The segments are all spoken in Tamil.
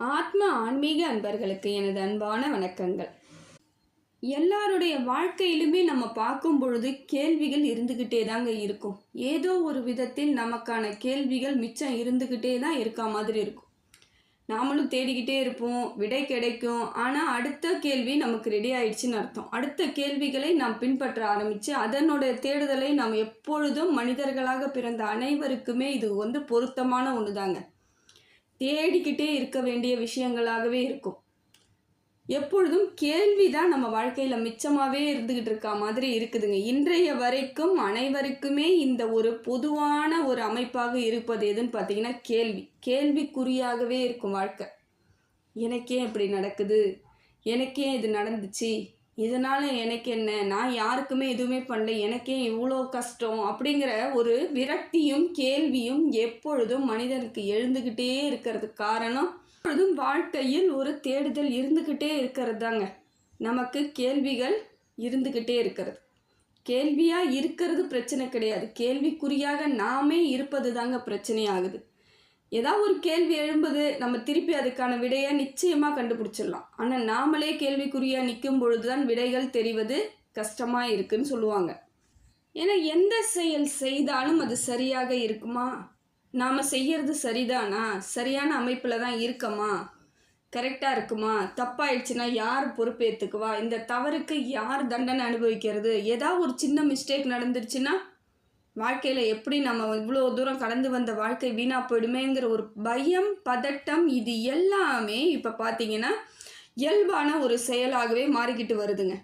ஆத்ம ஆன்மீக அன்பர்களுக்கு எனது அன்பான வணக்கங்கள். எல்லாருடைய வாழ்க்கையிலுமே நம்ம பார்க்கும் பொழுது கேள்விகள் இருந்துக்கிட்டே தாங்க இருக்கும். ஏதோ ஒரு விதத்தில் நமக்கான கேள்விகள் மிச்சம் இருந்துக்கிட்டே தான் இருக்கா மாதிரி இருக்கும். நாமளும் தேடிக்கிட்டே இருப்போம் விடை கிடைக்கும். ஆனால் அடுத்த கேள்வி நமக்கு ரெடி ஆயிடுச்சுன்னு அர்த்தம். அடுத்த கேள்விகளை நாம் பின்பற்ற ஆரம்பித்து அதனுடைய தேடுதலை நாம் எப்பொழுதும் மனிதர்களாக பிறந்த அனைவருக்குமே இது வந்து பொருத்தமான ஒன்று தாங்க தேடிக்கிட்டே இருக்க வேண்டிய விஷயங்களாகவே இருக்கும். எப்பொழுதும் கேள்வி தான் நம்ம வாழ்க்கையில் மிச்சமாகவே இருந்துக்கிட்டு இருக்கா மாதிரி இருக்குதுங்க. இன்றைய வரைக்கும் அனைவருக்குமே இந்த ஒரு பொதுவான ஒரு அமைப்பாக இருப்பது எதுன்னு பார்த்தீங்கன்னா கேள்வி. கேள்விக்குறியாகவே இருக்கும் வாழ்க்கை. எனக்கே இப்படி நடக்குது. எனக்கே இது நடந்துச்சு. இதனால் எனக்கு என்ன? நான் யாருக்குமே எதுவுமே பண்ணல. எனக்கே இவ்வளோ கஷ்டம் அப்படிங்கிற ஒரு விரக்தியும் கேள்வியும் எப்பொழுதும் மனிதனுக்கு எழுந்துக்கிட்டே இருக்கிறதுக்கு காரணம் எப்பொழுதும் வாழ்க்கையில் ஒரு தேடுதல் இருந்துக்கிட்டே இருக்கிறது தாங்க. நமக்கு கேள்விகள் இருந்துக்கிட்டே இருக்கிறது. கேள்வியாக இருக்கிறது பிரச்சனை கிடையாது. கேள்விக்குறியாக நாமே இருப்பது தாங்க பிரச்சனையாகுது. ஏதாவது ஒரு கேள்வி எழும்புது நம்ம திருப்பி அதுக்கான விடையை நிச்சயமாக கண்டுபிடிச்சிடலாம். ஆனால் நாமளே கேள்விக்குறியாக நிற்கும் பொழுது தான் விடைகள் தெரிவது கஷ்டமாக இருக்குன்னு சொல்லுவாங்க. ஏன்னா எந்த செயல் செய்தாலும் அது சரியாக இருக்குமா? நாம் செய்யறது சரிதானா? சரியான அமைப்பில் தான் இருக்கமா? கரெக்டாக இருக்குமா? தப்பாயிடுச்சுன்னா யார் பொறுப்பேற்றுக்குவா இந்த தவறுக்கு யார் தண்டனை அனுபவிக்கிறது? ஏதாவது ஒரு சின்ன மிஸ்டேக் நடந்துருச்சுன்னா வாழ்க்கையில் எப்படி நம்ம இவ்வளோ தூரம் கடந்து வந்த வாழ்க்கை வீணாக போயிடுமேங்கிற ஒரு பயம் பதட்டம் இது எல்லாமே இப்போ பார்த்தீங்கன்னா இயல்பான ஒரு செயலாகவே மாறிக்கிட்டு வருதுங்க.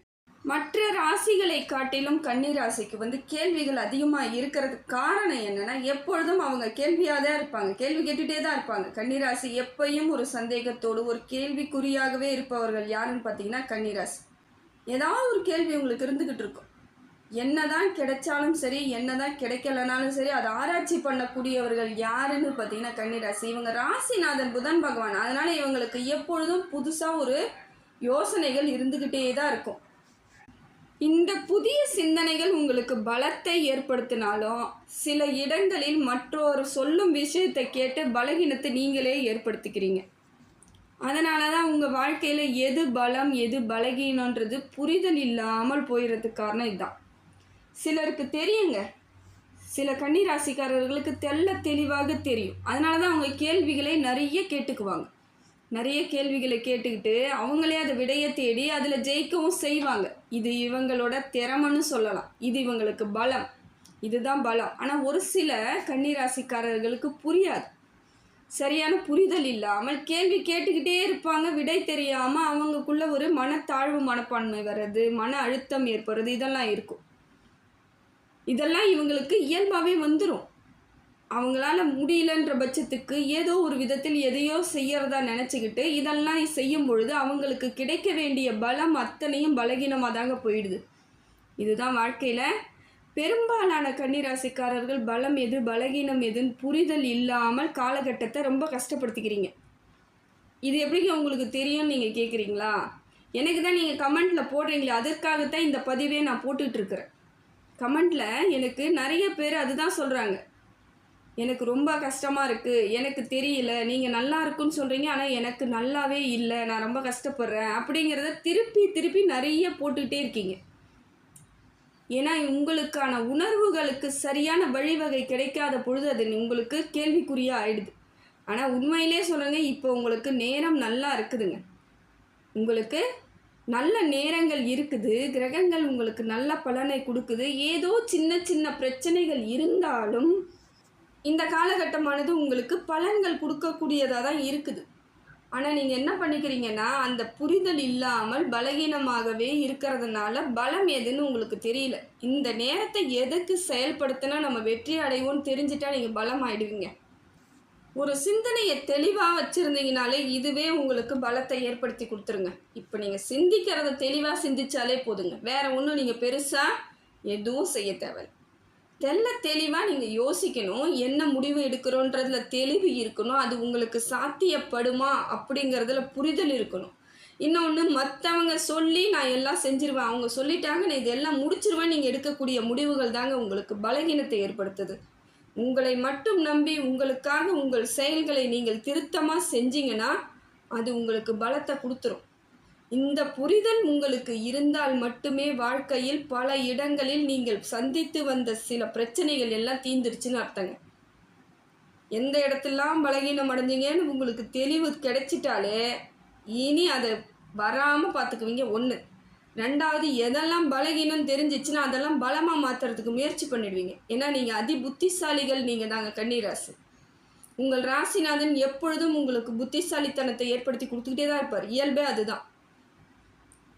மற்ற ராசிகளை காட்டிலும் கன்னி ராசிக்கு வந்து கேள்விகள் அதிகமாக இருக்கிறதுக்கு காரணம் என்னன்னா எப்பொழுதும் அவங்க கேள்வியாக தான் இருப்பாங்க. கேள்வி கேட்டுகிட்டே தான் இருப்பாங்க. கன்னிராசி எப்பயும் ஒரு சந்தேகத்தோடு ஒரு கேள்விக்குறியாகவே இருப்பவர்கள் யாருன்னு பார்த்தீங்கன்னா கன்னிராசி. ஏதாவது ஒரு கேள்வி உங்களுக்கு இருந்துக்கிட்டு இருக்கும். என்னதான் கிடைச்சாலும் சரி என்னதான் கிடைக்கலனாலும் சரி அதை ஆராய்ச்சி பண்ணக்கூடியவர்கள் யாருன்னு பார்த்தீங்கன்னா கன்னிராசி. இவங்க ராசிநாதன் புதன் பகவான். அதனால இவங்களுக்கு எப்பொழுதும் புதுசாக ஒரு யோசனைகள் இருந்துக்கிட்டே தான் இருக்கும். இந்த புதிய சிந்தனைகள் உங்களுக்கு பலத்தை ஏற்படுத்தினாலும் சில இடங்களில் மற்றொரு சொல்லும் விஷயத்தை கேட்டு பலகீனத்தை நீங்களே ஏற்படுத்திக்கிறீங்க. அதனால தான் உங்கள் வாழ்க்கையில் எது பலம் எது பலகீனன்றது புரிதல் இல்லாமல் போயிடுறதுக்கு காரணம் இதுதான். சிலருக்கு தெரியுங்க. சில கன்னிராசிக்காரர்களுக்கு தெள்ள தெளிவாக தெரியும். அதனால தான் அவங்க கேள்விகளை நிறைய கேட்டுக்குவாங்க. நிறைய கேள்விகளை கேட்டுக்கிட்டு அவங்களே அதை விடையை தேடி அதில் ஜெயிக்கவும் செய்வாங்க. இது இவங்களோட திறமைன்னு சொல்லலாம். இது இவங்களுக்கு பலம். இதுதான் பலம். ஆனால் ஒரு சில கன்னிராசிக்காரர்களுக்கு புரியாது. சரியான புரிதல் இல்லாமல் கேள்வி கேட்டுக்கிட்டே இருப்பாங்க. விடை தெரியாமல் அவங்களுக்குள்ள ஒரு மனத்தாழ்வு மனப்பான்மை வர்றது மன அழுத்தம் ஏற்படுறது இதெல்லாம் இருக்கும். இதெல்லாம் இவங்களுக்கு இயல்பாகவே வந்துடும் அவங்களால முடியலன்ற பட்சத்துக்கு ஏதோ ஒரு விதத்தில் எதையோ செய்யறதா நினச்சிக்கிட்டு இதெல்லாம் செய்யும் பொழுது அவங்களுக்கு கிடைக்க வேண்டிய பலம் அத்தனையும் பலகீனமாக தாங்க போயிடுது. இதுதான் வாழ்க்கையில். பெரும்பாலான கன்னிராசிக்காரர்கள் பலம் எது பலகீனம் எதுன்னு புரிதல் இல்லாமல் காலகட்டத்தை ரொம்ப கஷ்டப்படுத்திக்கிறீங்க. இது எப்படிங்க உங்களுக்கு தெரியும்னு நீங்கள் கேட்குறீங்களா எனக்கு தான் நீங்கள் கமெண்ட்டில் போடுறீங்களே அதற்காகத்தான் இந்த பதிவே நான் போட்டுட்ருக்குறேன் கமெண்டில் எனக்கு நிறைய பேர் அதுதான் சொல்கிறாங்க எனக்கு ரொம்ப கஷ்டமாக இருக்குது எனக்கு தெரியல. நீங்கள் நல்லா இருக்குன்னு சொல்கிறீங்க ஆனால் எனக்கு நல்லாவே இல்லை. நான் ரொம்ப கஷ்டப்படுறேன். அப்படிங்கிறத திருப்பி திருப்பி நிறைய போட்டுக்கிட்டே இருக்கீங்க. ஏன்னா உங்களுக்கான உணர்வுகளுக்கு சரியான வழிவகை கிடைக்காத பொழுது அது உங்களுக்கு கேள்விக்குறியாக ஆயிடுது. ஆனால் உண்மையிலே சொல்லுங்கள் இப்போ உங்களுக்கு நேரம் நல்லா இருக்குதுங்க. உங்களுக்கு நல்ல நேரங்கள் இருக்குது கிரகங்கள் உங்களுக்கு நல்ல பலனை கொடுக்குது. ஏதோ சின்ன சின்ன பிரச்சனைகள் இருந்தாலும் இந்த காலகட்டமானது உங்களுக்கு பலன்கள் கொடுக்கக்கூடியதாக தான் இருக்குது. ஆனால் நீங்கள் என்ன பண்ணிக்கிறீங்கன்னா அந்த புரிதல் இல்லாமல் பலகீனமாகவே இருக்கிறதுனால பலம் எதுன்னு உங்களுக்கு தெரியல. இந்த நேரத்தை எதுக்கு செயல்படுத்தினா நம்ம வெற்றி அடைவோம்னு தெரிஞ்சிட்டா நீங்கள் பலம் ஆயிடுவீங்க. ஒரு சிந்தனையை தெளிவாக வச்சுருந்தீங்கனாலே இதுவே உங்களுக்கு பலத்தை ஏற்படுத்தி கொடுத்துருங்க. இப்போ நீங்கள் சிந்திக்கிறத தெளிவாக சிந்திச்சாலே போதுங்க. வேறு ஒன்றும் நீங்கள் பெருசாக எதுவும் செய்ய தேவை தெல்ல தெளிவாக நீங்கள் யோசிக்கணும். என்ன முடிவு எடுக்கிறோன்றதுல தெளிவு இருக்கணும். அது உங்களுக்கு சாத்தியப்படுமா அப்படிங்கிறதுல புரிதல் இருக்கணும். இன்னொன்று மற்றவங்க சொல்லி நான் எல்லாம் செஞ்சிருவேன். அவங்க சொல்லிட்டாங்க நான் இதெல்லாம் முடிச்சிருவேன். நீங்கள் எடுக்கக்கூடிய முடிவுகள் தாங்க உங்களுக்கு பலகீனத்தை ஏற்படுத்துது. உங்களை மட்டும் நம்பி உங்களுக்காக உங்கள் செயல்களை நீங்கள் திருத்தமாக செஞ்சீங்கன்னா அது உங்களுக்கு பலத்தை கொடுத்துரும். இந்த புரிதல் உங்களுக்கு இருந்தால் மட்டுமே வாழ்க்கையில் பல இடங்களில் நீங்கள் சந்தித்து வந்த சில பிரச்சனைகள் எல்லாம் தீந்துருச்சுன்னு அர்த்தங்க. எந்த இடத்துலாம் பலகீனம் அடைஞ்சிங்கன்னு உங்களுக்கு தெளிவு கிடைச்சிட்டாலே இனி அதை வராமல் பார்த்துக்குவீங்க ஒன்று ரெண்டாவது எதெல்லாம் பலகீனம் தெரிஞ்சிச்சுன்னா அதெல்லாம் பலமாக மாற்றுறதுக்கு முயற்சி பண்ணிடுவீங்க. ஏன்னா நீங்கள் அதி புத்திசாலிகள் நீங்கள் தாங்க கன்னிராசி. உங்கள் ராசிநாதன் எப்பொழுதும் உங்களுக்கு புத்திசாலித்தனத்தை ஏற்படுத்தி கொடுத்துக்கிட்டே தான் இருப்பார். இயல்பே அதுதான்.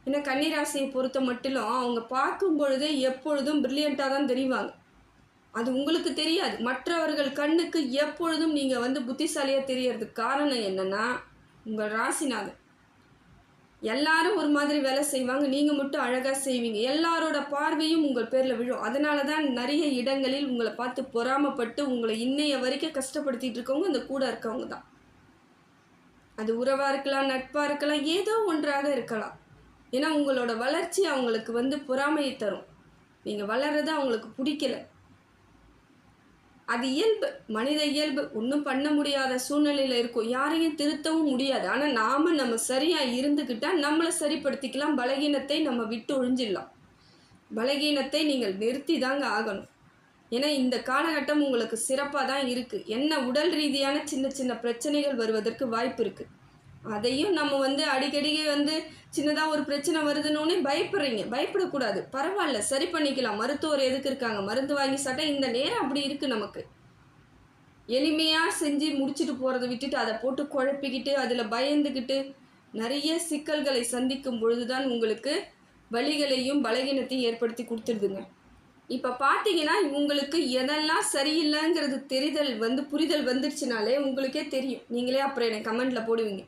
ஏன்னா கன்னிராசியை பொறுத்த மட்டும் அவங்க பார்க்கும் பொழுதே எப்பொழுதும் பிரில்லியண்ட்டாக தான் தெரிவாங்க. அது உங்களுக்கு தெரியாது. மற்றவர்கள் கண்ணுக்கு எப்பொழுதும் நீங்கள் வந்து புத்திசாலியாக தெரியறதுக்கு காரணம் என்னென்னா உங்கள் ராசிநாதன். எல்லாரும் ஒரு மாதிரி வேலை செய்வாங்க. நீங்கள் மட்டும் அழகாக செய்வீங்க. எல்லாரோட பார்வையும் உங்கள் பேரில் விழும். அதனால தான் நிறைய இடங்களில் உங்களை பார்த்து பொறாமப்பட்டு உங்களை இன்னைய வரைக்கும் கஷ்டப்படுத்திட்டு இருக்கவங்க அந்த கூட இருக்கவங்க தான். அது உறவாக இருக்கலாம் நட்பாக இருக்கலாம் ஏதோ ஒன்றாக இருக்கலாம். ஏன்னா உங்களோட வளர்ச்சி அவங்களுக்கு வந்து பொறாமையை தரும். நீங்கள் வளர்றது அவங்களுக்கு பிடிக்கல. அது இயல்பு. மனித இயல்பு. ஒன்றும் பண்ண முடியாத சூழ்நிலையில் இருக்கும். யாரையும் திருத்தவும் முடியாது. ஆனால் நாம் நம்ம சரியாக இருந்துக்கிட்டால் நம்மளை சரிப்படுத்திக்கலாம். பலகீனத்தை நம்ம விட்டு ஒழிஞ்சிடலாம். பலகீனத்தை நீங்கள் நிறுத்தி தாங்க ஆகணும். ஏன்னா இந்த காலகட்டம் உங்களுக்கு சிறப்பாக தான் இருக்குது என்ன உடல் ரீதியான சின்ன சின்ன பிரச்சனைகள் வருவதற்கு வாய்ப்பு இருக்குது அதையும் நம்ம வந்து அடிக்கடி வந்து சின்னதாக ஒரு பிரச்சனை வருதுன்னொன்னே பயப்படுறீங்க. பயப்படக்கூடாது. பரவாயில்ல. சரி பண்ணிக்கலாம். மருத்துவர் எதுக்கு இருக்காங்க? மருந்து வாங்கி சட்டை இந்த நேரம் அப்படி இருக்குது நமக்கு. எளிமையாக செஞ்சு முடிச்சுட்டு போகிறத விட்டுட்டு அதை போட்டு குழப்பிக்கிட்டு அதில் பயந்துக்கிட்டு நிறைய சிக்கல்களை சந்திக்கும் பொழுதுதான் உங்களுக்கு வழிகளையும் பலகீனத்தையும் ஏற்படுத்தி கொடுத்துருதுங்க இப்போ பார்த்தீங்கன்னா உங்களுக்கு எதெல்லாம் சரியில்லைங்கிறது தெரிதல் வந்து புரிதல் வந்துடுச்சுனாலே உங்களுக்கே தெரியும். நீங்களே அப்புறம் எனக்கு கமெண்டில் போடுவீங்க.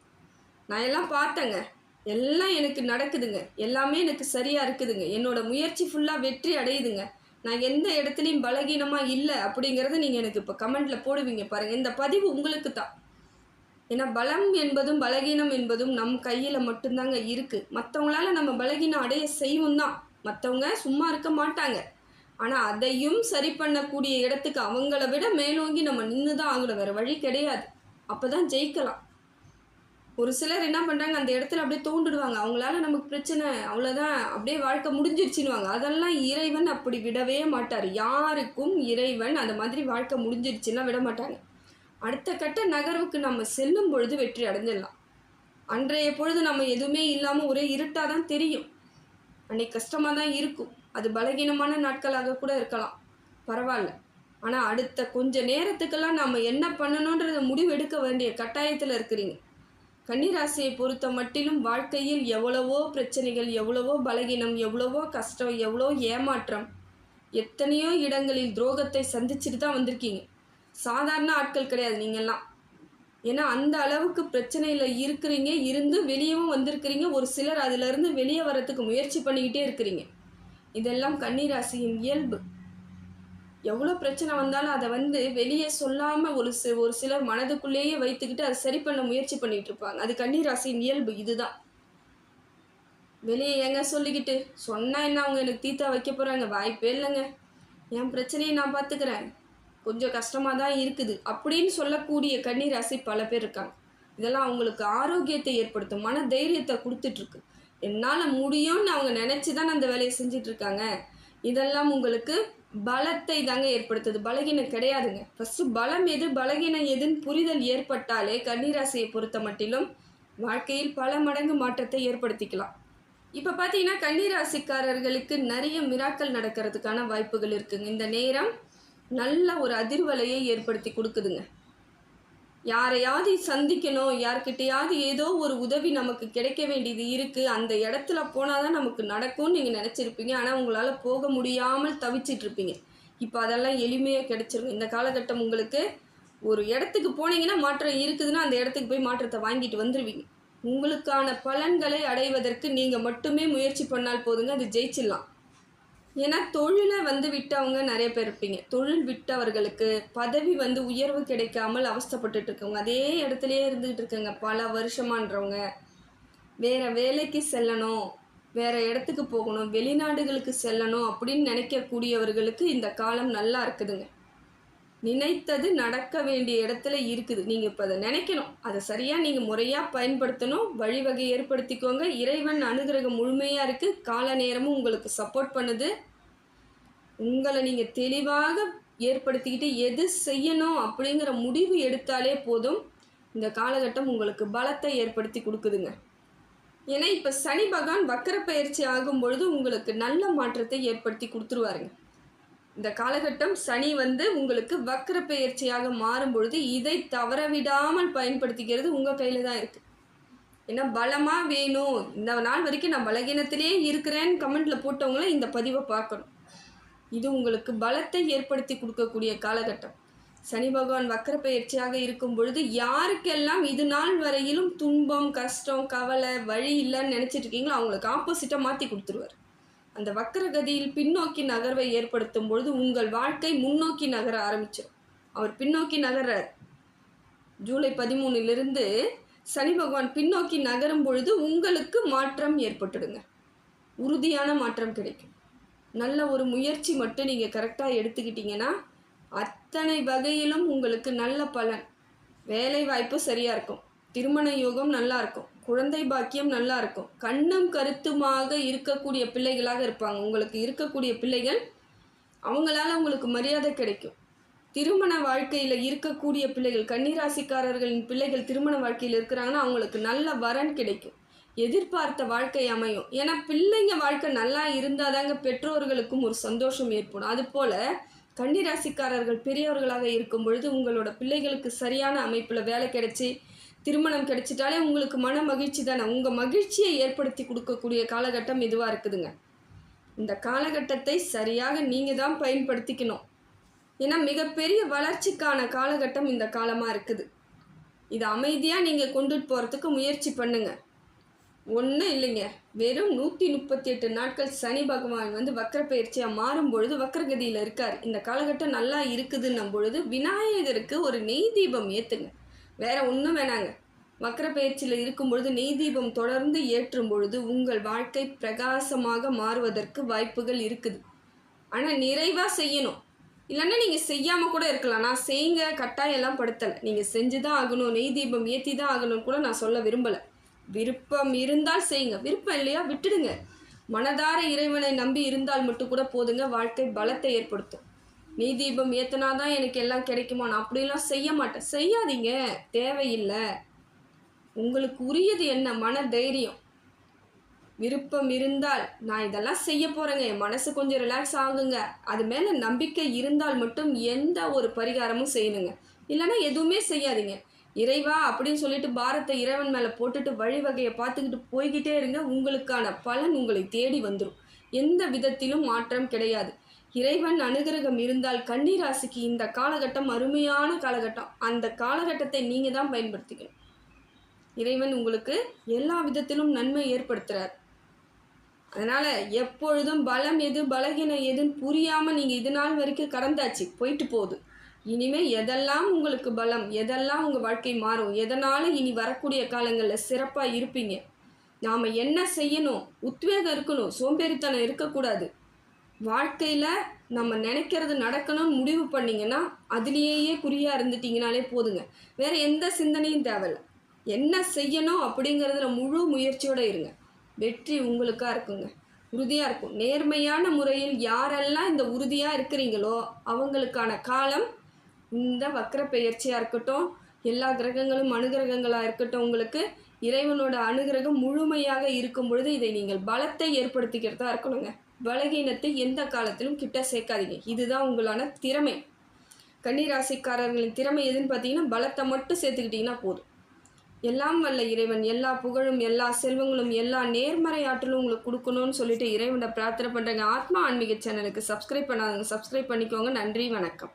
நான் எல்லாம் பார்த்தேங்க. எல்லாம் எனக்கு நடக்குதுங்க. எல்லாமே எனக்கு சரியாக இருக்குதுங்க. என்னோட முயற்சி ஃபுல்லாக வெற்றி அடையுதுங்க. நான் எந்த இடத்துலையும் பலகீனமாக இல்லை அப்படிங்கிறத நீங்கள் எனக்கு இப்போ கமெண்டில் போடுவீங்க பாருங்கள் இந்த பதிவு உங்களுக்கு தான். ஏன்னா பலம் என்பதும் பலகீனம் என்பதும் நம் கையில் மட்டும்தாங்க இருக்குது மற்றவங்களால நம்ம பலகீனம் அடைய செய்வோம் தான். மற்றவங்க சும்மா இருக்க மாட்டாங்க. ஆனால் அதையும் சரி பண்ணக்கூடிய இடத்துக்கு அவங்கள விட மேலோங்கி நம்ம நின்று தான் ஆகணும். வேறு வழி கிடையாது. அப்போ தான் ஜெயிக்கலாம். ஒரு சிலர் என்ன பண்ணுறாங்க அந்த இடத்துல அப்படியே தோண்டுடுவாங்க. அவங்களால நமக்கு பிரச்சனை அவ்வளோதான் அப்படியே வாழ்க்கை முடிஞ்சிருச்சுன்னுவாங்க. அதெல்லாம் இறைவன் அப்படி விடவே மாட்டார். யாருக்கும் இறைவன் அந்த மாதிரி வாழ்க்கை முடிஞ்சிருச்சுன்னா விட மாட்டாங்க அடுத்த கட்ட நகர்வுக்கு நம்ம செல்லும் பொழுது வெற்றி அடைஞ்சிடலாம். அன்றைய பொழுது நம்ம எதுவுமே இல்லாமல் ஒரே இருட்டாக தான் தெரியும். அன்னைக்கு கஷ்டமாக தான் இருக்கும். அது பலகீனமான நாட்களாக கூட இருக்கலாம். பரவாயில்ல. ஆனால் அடுத்த கொஞ்ச நேரத்துக்கெல்லாம் நம்ம என்ன பண்ணணுன்றத முடிவெடுக்க வேண்டிய கட்டாயத்தில் இருக்கிறீங்க. கன்னிராசியை பொறுத்த மட்டிலும் வாழ்க்கையில் எவ்வளவோ பிரச்சனைகள் எவ்வளவோ பலகீனம் எவ்வளவோ கஷ்டம் எவ்வளோ ஏமாற்றம் எத்தனையோ இடங்களில் துரோகத்தை சந்திச்சுட்டு தான் வந்திருக்கீங்க. சாதாரண ஆட்கள் கிடையாது நீங்கள்லாம். ஏன்னா அந்த அளவுக்கு பிரச்சனையில் இருக்கிறீங்க இருந்து வெளியவும் வந்திருக்கிறீங்க ஒரு சிலர் அதிலிருந்து வெளியே வரத்துக்கு முயற்சி பண்ணிக்கிட்டே இருக்கிறீங்க. இதெல்லாம் கன்னிராசியின் இயல்பு. எவ்வளோ பிரச்சனை வந்தாலும் அதை வந்து வெளியே சொல்லாமல் ஒரு சி ஒரு சிலர் மனதுக்குள்ளேயே வைத்துக்கிட்டு அதை சரி பண்ண முயற்சி பண்ணிகிட்டு இருப்பாங்க. அது கன்னிராசியின் இயல்பு இதுதான். வெளியே எங்க சொல்லிக்கிட்டு? சொன்னால் என்ன அவங்க எனக்கு தீத்தா வைக்க போகிறாங்க வாய்ப்பே இல்லைங்க. என் பிரச்சனையை நான் பார்த்துக்கிறேன் கொஞ்சம் கஷ்டமாக தான் இருக்குது. அப்படின்னு சொல்லக்கூடிய கன்னிராசி பல பேர் இருக்காங்க. இதெல்லாம் அவங்களுக்கு ஆரோக்கியத்தை ஏற்படுத்தும் மன தைரியத்தை கொடுத்துட்ருக்கு. என்னால் முடியும்னு அவங்க நினச்சி தான் அந்த வேலையை செஞ்சிட்ருக்காங்க இதெல்லாம் உங்களுக்கு பலத்தை தாங்க ஏற்படுத்துது. பலகீனம் கிடையாதுங்க. ஃபஸ்ட்டு பலம் எது? பலகீனம் எதுன்னு புரிதல் ஏற்பட்டாலே கன்னிராசியை பொறுத்த மட்டிலும் வாழ்க்கையில் பல மடங்கு மாற்றத்தை ஏற்படுத்திக்கலாம். இப்போ பார்த்தீங்கன்னா கன்னிராசிக்காரர்களுக்கு நிறைய மிராக்கள் நடக்கிறதுக்கான வாய்ப்புகள் இருக்குங்க. இந்த நேரம் நல்ல ஒரு அதிர்வலையை ஏற்படுத்தி கொடுக்குதுங்க. யாரையாவது சந்திக்கணும் யார்கிட்டையாவது ஏதோ ஒரு உதவி நமக்கு கிடைக்க வேண்டியது இருக்குது அந்த இடத்துல போனால் தான் நமக்கு நடக்கும்னு நீங்கள் நினச்சிருப்பீங்க. ஆனால் உங்களால் போக முடியாமல் தவிச்சிட்ருப்பீங்க. இப்போ அதெல்லாம் எளிமையாக கிடைச்சிரும் இந்த காலகட்டம் உங்களுக்கு ஒரு இடத்துக்கு போனீங்கன்னா மாற்றம் இருக்குதுன்னா அந்த இடத்துக்கு போய் மாற்றத்தை வாங்கிட்டு வந்துடுவீங்க உங்களுக்கான பலன்களை அடைவதற்கு நீங்கள் மட்டுமே முயற்சி பண்ணால் போதுங்க. அது ஜெயிச்சிடலாம். ஏன்னா தொழிலை வந்து விட்டவங்க நிறைய பேர் இருப்பீங்க. தொழில் விட்டவர்களுக்கு பதவி வந்து உயர்வு கிடைக்காமல் அவஸ்தப்பட்டுட்டு இருக்கவங்க அதே இடத்துலையே இருந்துகிட்டு இருக்கங்க. பல வருஷமான்றவங்க. வேறு வேலைக்கு செல்லணும். வேறு இடத்துக்கு போகணும். வெளிநாடுகளுக்கு செல்லணும் அப்படின்னு நினைக்கக்கூடியவர்களுக்கு இந்த காலம் நல்லா இருக்குதுங்க. நினைத்தது நடக்க வேண்டிய இடத்துல இருக்குது. நீங்கள் இப்போ அதை நினைக்கணும். அதை சரியாக நீங்கள் முறையாக பயன்படுத்தணும். வழிவகை ஏற்படுத்திக்கோங்க. இறைவன் அனுகிரகம் முழுமையாக இருக்குது கால நேரமும் உங்களுக்கு சப்போர்ட் பண்ணுது. உங்களை நீங்கள் தெளிவாக ஏற்படுத்திக்கிட்டு எது செய்யணும் அப்படிங்கிற முடிவு எடுத்தாலே போதும். இந்த காலகட்டம் உங்களுக்கு பலத்தை ஏற்படுத்தி கொடுக்குதுங்க. ஏன்னா இப்போ சனி பகவான் வக்கர பயிற்சி ஆகும் பொழுது உங்களுக்கு நல்ல மாற்றத்தை ஏற்படுத்தி கொடுத்துருவாருங்க. இந்த காலகட்டம் சனி வந்து உங்களுக்கு வக்கர பெயர்ச்சியாக மாறும் பொழுது இதை தவற விடாமல் பயன்படுத்திக்கிறது உங்கள் கையில் தான் இருக்குது ஏன்னா பலமாக வேணும். இந்த நாள் வரைக்கும் நான் பலகீனத்திலே இருக்கிறேன்னு கமெண்ட்டில் போட்டவங்கள இந்த பதிவை பார்க்கணும். இது உங்களுக்கு பலத்தை ஏற்படுத்தி கொடுக்கக்கூடிய காலகட்டம். சனி பகவான் வக்கர பயிற்சியாக இருக்கும் பொழுது யாருக்கெல்லாம் இது நாள் வரையிலும் துன்பம் கஷ்டம் கவலை வழி இல்லைன்னு நினச்சிட்டு இருக்கீங்களோ அவங்களுக்கு ஆப்போசிட்டாக மாற்றி கொடுத்துருவார். அந்த வக்கரகதியில் பின்னோக்கி நகர்வை ஏற்படுத்தும் பொழுது உங்கள் வாழ்க்கை முன்னோக்கி நகர ஆரம்பிச்சிடும் அவர் பின்னோக்கி நகர்றார். ஜூலை பதிமூணிலிருந்து சனி பகவான் பின்னோக்கி நகரும் பொழுது உங்களுக்கு மாற்றம் ஏற்பட்டுடுங்க. உறுதியான மாற்றம் கிடைக்கும். நல்ல ஒரு முயற்சி மட்டும் நீங்கள் கரெக்டாக எடுத்துக்கிட்டிங்கன்னா அத்தனை வகையிலும் உங்களுக்கு நல்ல பலன். வேலை வாய்ப்பு சரியாக இருக்கும். திருமண யோகம் நல்லா இருக்கும் குழந்தை பாக்கியம் நல்லா இருக்கும் கண்ணும் கருத்துமாக இருக்கக்கூடிய பிள்ளைகளாக இருப்பாங்க. உங்களுக்கு இருக்கக்கூடிய பிள்ளைகள் அவங்களால உங்களுக்கு மரியாதை கிடைக்கும். திருமண வாழ்க்கையில் இருக்கக்கூடிய பிள்ளைகள் கன்னிராசிக்காரர்களின் பிள்ளைகள் திருமண வாழ்க்கையில் இருக்கிறாங்கன்னா அவங்களுக்கு நல்ல வரன் கிடைக்கும். எதிர்பார்த்த வாழ்க்கை அமையும். ஏன்னா பிள்ளைங்க வாழ்க்கை நல்லா இருந்தால் தாங்க பெற்றோர்களுக்கும் ஒரு சந்தோஷம் ஏற்படும். அதுபோல் கன்னிராசிக்காரர்கள் பெரியவர்களாக இருக்கும் பொழுது உங்களோட பிள்ளைகளுக்கு சரியான அமைப்பில் வேலை கிடைச்சி திருமணம் கிடைச்சிட்டாலே உங்களுக்கு மன மகிழ்ச்சி தானே? உங்கள் மகிழ்ச்சியை ஏற்படுத்தி கொடுக்கக்கூடிய காலகட்டம் இதுவாக இருக்குதுங்க? இந்த காலகட்டத்தை சரியாக நீங்கள் தான் பயன்படுத்திக்கணும். ஏன்னா மிகப்பெரிய வளர்ச்சிக்கான காலகட்டம் இந்த காலமாக இருக்குது. இது அமைதியாக நீங்கள் கொண்டுட்டு போகிறதுக்கு முயற்சி பண்ணுங்கள் ஒன்றும் இல்லைங்க. வெறும் நூற்றி முப்பத்தி எட்டு நாட்கள் சனி பகவான் வந்து வக்கர பயிற்சியாக மாறும் பொழுது வக்கரகதியில் இருக்கார். இந்த காலகட்டம் நல்லா இருக்குதுன்னும் பொழுது விநாயகருக்கு ஒரு நெய் தீபம் ஏற்றுங்க வேற ஒன்றும் வேணாங்க. வக்கர பயிற்சியில் இருக்கும் பொழுது நெய் தீபம் தொடர்ந்து ஏற்றும் பொழுது உங்கள் வாழ்க்கை பிரகாசமாக மாறுவதற்கு வாய்ப்புகள் இருக்குது. ஆனால் நிறைவாக செய்யணும். இல்லைன்னா நீங்கள் செய்யாமல் கூட இருக்கலாம். நான் செய்யுங்க கட்டாயம் எல்லாம் படுத்தலை. நீங்கள் செஞ்சு தான் ஆகணும் நெய் தீபம் ஏற்றி தான் ஆகணும்னு கூட நான் சொல்ல விரும்பலை. விருப்பம் இருந்தால் செய்யுங்க. விருப்பம் இல்லையா? விட்டுடுங்க. மனதார இறைவனை நம்பி இருந்தால் மட்டும் கூட போதுங்க. வாழ்க்கை பலத்தை ஏற்படுத்தும். நீ தீபம் ஏத்தனாதான் எனக்கு எல்லாம் கிடைக்குமா? நான் அப்படிலாம் செய்ய மாட்டேன். செய்யாதீங்க. தேவையில்லை. உங்களுக்கு உரியது என்ன? மன தைரியம். விருப்பம் இருந்தால் நான் இதெல்லாம் செய்ய போகிறேங்க என் மனசு கொஞ்சம் ரிலாக்ஸ் ஆகுங்க. அது மேலே நம்பிக்கை இருந்தால் மட்டும் எந்த ஒரு பரிகாரமும் செய்யணுங்க. இல்லைன்னா எதுவுமே செய்யாதீங்க. இறைவா அப்படின்னு சொல்லிட்டு பாரத்தை இறைவன் மேலே போட்டுட்டு வழிவகையை பார்த்துக்கிட்டு போய்கிட்டே இருங்க. உங்களுக்கான பலன் உங்களை தேடி வந்துடும் எந்த விதத்திலும் மாற்றம் கிடையாது. இறைவன் அனுகிரகம் இருந்தால் கன்னிராசிக்கு இந்த காலகட்டம் அருமையான காலகட்டம். அந்த காலகட்டத்தை நீங்கள் தான் பயன்படுத்திக்கணும். இறைவன் உங்களுக்கு எல்லா விதத்திலும் நன்மை ஏற்படுத்துகிறார் அதனால் எப்பொழுதும் பலம் எது பலகீனம் எதுன்னு புரியாமல் நீங்கள் இது நாள் வரைக்கும் கடந்தாச்சு போயிட்டு போகுது. இனிமேல் எதெல்லாம் உங்களுக்கு பலம் எதெல்லாம் உங்கள் வாழ்க்கை மாறும் எதனால் இனி வரக்கூடிய காலங்களில் சிறப்பாக இருப்பீங்க? நாம் என்ன செய்யணும்? உத்வேகம் இருக்கணும் சோம்பேறித்தனம் இருக்கக்கூடாது. வாழ்க்கையில் நம்ம நினைக்கிறது நடக்கணும்னு முடிவு பண்ணிங்கன்னா அதுலேயே குறியாக இருந்துட்டிங்கனாலே போதுங்க. வேறு எந்த சிந்தனையும் தேவையில்லை. என்ன செய்யணும் அப்படிங்கிறதுல முழு முயற்சியோடு இருங்க. வெற்றி உங்களுக்காக இருக்குங்க. உறுதியாக இருக்கும். நேர்மையான முறையில் யாரெல்லாம் இந்த உறுதியாக இருக்கிறீங்களோ அவங்களுக்கான காலம் இந்த வக்கர பெயர்ச்சியாக இருக்கட்டும் எல்லா கிரகங்களும் அனுகிரகங்களாக இருக்கட்டும் உங்களுக்கு இறைவனோட அனுகிரகம் முழுமையாக இருக்கும் பொழுது இதை நீங்கள் பலத்தை ஏற்படுத்திக்கிறதா இருக்கணுங்க. பலகீனத்தை எந்த காலத்திலும் கிட்ட சேர்க்காதீங்க. இதுதான் உங்களான திறமை. கன்னிராசிக்காரர்களின் திறமை எதுன்னு பார்த்தீங்கன்னா பலத்தை மட்டும் சேர்த்துக்கிட்டிங்கன்னா போதும். எல்லாம் வல்ல இறைவன் எல்லா புகழும் எல்லா செல்வங்களும் எல்லா நேர்மறை ஆற்றலும் உங்களுக்கு கொடுக்கணும்னு சொல்லிட்டு இறைவனை பிரார்த்தனை பண்ணுறேங்க ஆத்மா ஆன்மீக சேனலுக்கு சப்ஸ்கிரைப் பண்ணாதவங்க சப்ஸ்கிரைப் பண்ணிக்கோங்க. நன்றி வணக்கம்.